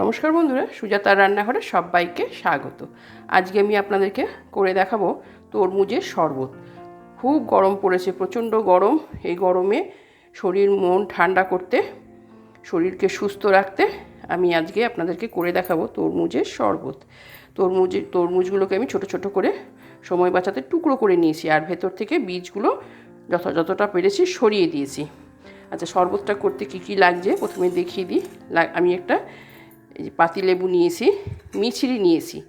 নমস্কার বন্ধুরা, সুজাতার রান্নাঘরে সবাইকে স্বাগত। আজকে আমি আপনাদেরকে করে দেখাবো তরমুজের শরবত। খুব গরম পড়েছে, প্রচণ্ড গরম। এই গরমে শরীর, মন ঠান্ডা করতে, শরীরকে সুস্থ রাখতে আমি আজকে আপনাদেরকে করে দেখাবো তরমুজের শরবত। তরমুজের তরমুজগুলোকে আমি ছোট ছোট করে সময় বাঁচাতে টুকরো করে নিয়েছি আর ভেতর থেকে বীজগুলো যথাযথটা পেরেছি সরিয়ে দিয়েছি। আচ্ছা শরবতটা করতে কী কী লাগছে? প্রথমে দেখিয়ে দিই। আমি একটা এই পাতিলেবু নিয়েছি, মিছরি নিয়েছি।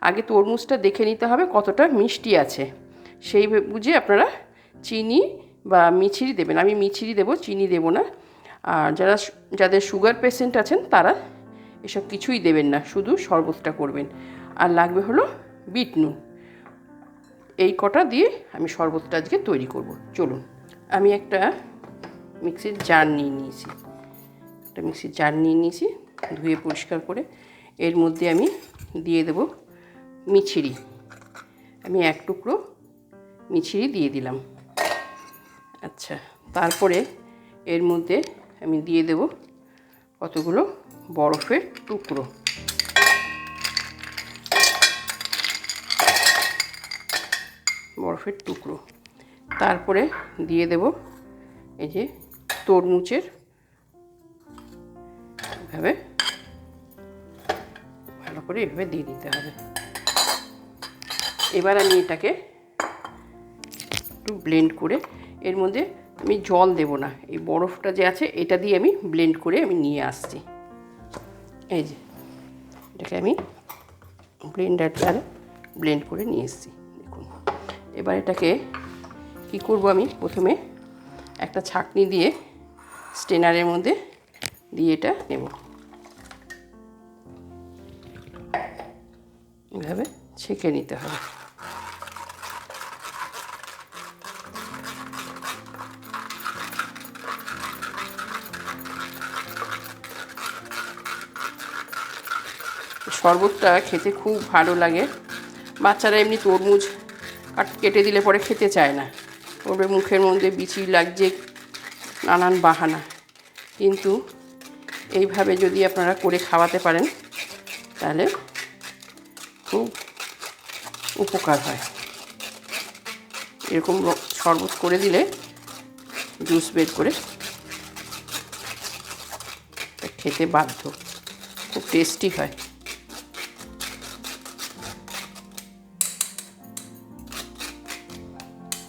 আগে তরমুজটা দেখে নিতে হবে কতটা মিষ্টি আছে। সেই বুঝে আপনারা চিনি বা মিছরি দেবেন। আমি মিছরি দেবো, চিনি দেবো না। আর যারা যাদের সুগার পেশেন্ট আছেন, তারা এসব কিছুই দেবেন না, শুধু শরবতটা করবেন। আর লাগবে হলো বিট নুন। এই কটা দিয়ে আমি শরবতটা আজকে তৈরি করব। চলুন, আমি একটা মিক্সির জার নিয়ে নিয়েছি। একটা মিক্সির জার নিয়ে নিয়েছি। ধুয়ে পরিষ্কার করে এর মধ্যে আমি দিয়ে দেব মিছিরি। আমি এক টুকরো মিছিরি দিয়ে দিলাম। আচ্ছা তারপরে এর মধ্যে আমি দিয়ে দেব কতগুলো বরফের টুকরো। বরফের টুকরো। তারপরে দিয়ে দেব এই যে তরমুজের, এভাবে করে এভাবে দিয়ে দিতে হবে। এবার আমি এটাকে একটু ব্লেন্ড করে, এর মধ্যে আমি জল দেব না। এই বরফটা যে আছে, এটা দিয়ে আমি ব্লেন্ড করে আমি নিয়ে আসছি। এই যে, এটাকে আমি ব্লেন্ডার দ্বারা ব্লেন্ড করে নিয়ে এসেছি, দেখুন। এবার এটাকে কি করব আমি? প্রথমে একটা ছাঁকনি দিয়ে স্টেনারের মধ্যে দিয়ে এটা নেব। এভাবে ছেঁকে নিতে হবে। শরবতটা খেতে খুব ভালো লাগে। বাচ্চারা এমনি তরমুজ কাট- কেটে দিলে পরে খেতে চায় না। ওর মুখের মধ্যে বিচি লাগছে নানান বাহানা। কিন্তু এইভাবে যদি আপনারা করে খাওয়াতে পারেন, তাহলে খুব উপকার হয়। এরকম শরবত করে দিলে জুস বের করে খেতে বাধ্য, খুব টেস্টি হয়।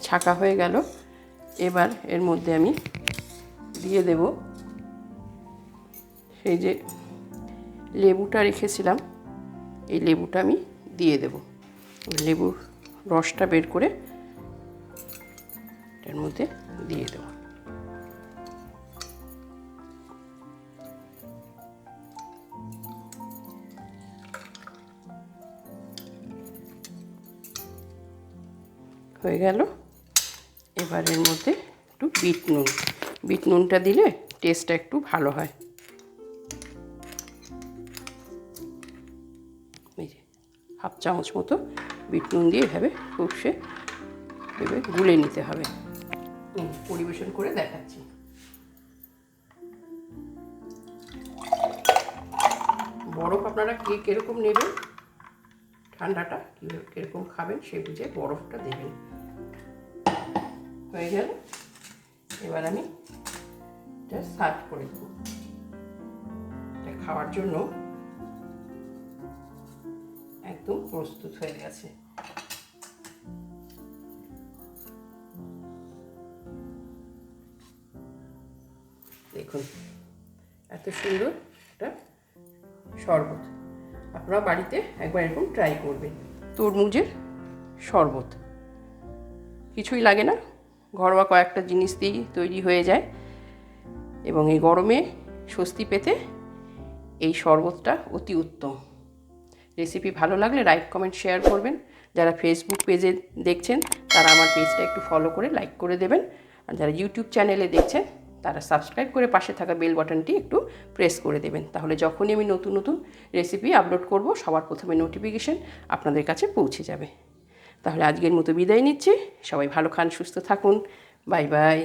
ছাকা হয়ে গেল, এবার এর মধ্যে আমি দিয়ে দেব সেই যে লেবুটা রেখেছিলাম, এই লেবুটা আমি দিয়ে দেব। লেবুর রসটা বের করে এর মধ্যে দিয়ে দেবো। হয়ে গেল। এবার এর মধ্যে একটু বিট নুন। বিট নুনটা দিলে টেস্টটা একটু ভালো হয়। হাফ চামচ মতো বিট নুন দিয়ে এভাবে ফুটসে এভাবে গুলে নিতে হবে। পরিবেশন করে দেখাচ্ছি। বরফ আপনারা কে কীরকম নেবেন, ঠান্ডাটা কীরকম খাবেন সে বুঝে বরফটা দেবেন। হয়ে গেল। এবার আমি এটা সার্ভ করে দেবো। এটা খাওয়ার জন্য একদম প্রস্তুত হয়ে গেছে। দেখুন, এত সুন্দর একটা শরবত। আপনারা বাড়িতে একবার এরকম ট্রাই করবেন। তরমুজের শরবত। কিছুই লাগে না, ঘরোয়া কয়েকটা জিনিস দিয়েই তৈরি হয়ে যায়। এবং এই গরমে স্বস্তি পেতে এই শরবতটা অতি উত্তম। রেসিপি ভালো লাগলে লাইক কমেন্ট শেয়ার করবেন। যারা ফেসবুক পেজে দেখছেন, তারা আমার পেজটা একটু ফলো করে লাইক করে দেবেন। আর যারা ইউটিউব চ্যানেলে দেখছেন, তারা সাবস্ক্রাইব করে পাশে থাকা বেল বাটনটি একটু প্রেস করে দেবেন। তাহলে যখনই আমি নতুন নতুন রেসিপি আপলোড করব, সবার প্রথমে নোটিফিকেশন আপনাদের কাছে পৌঁছে যাবে। তাহলে আজকের মতো বিদায় নিচ্ছি। সবাই ভালো খান, সুস্থ থাকুন। Bye bye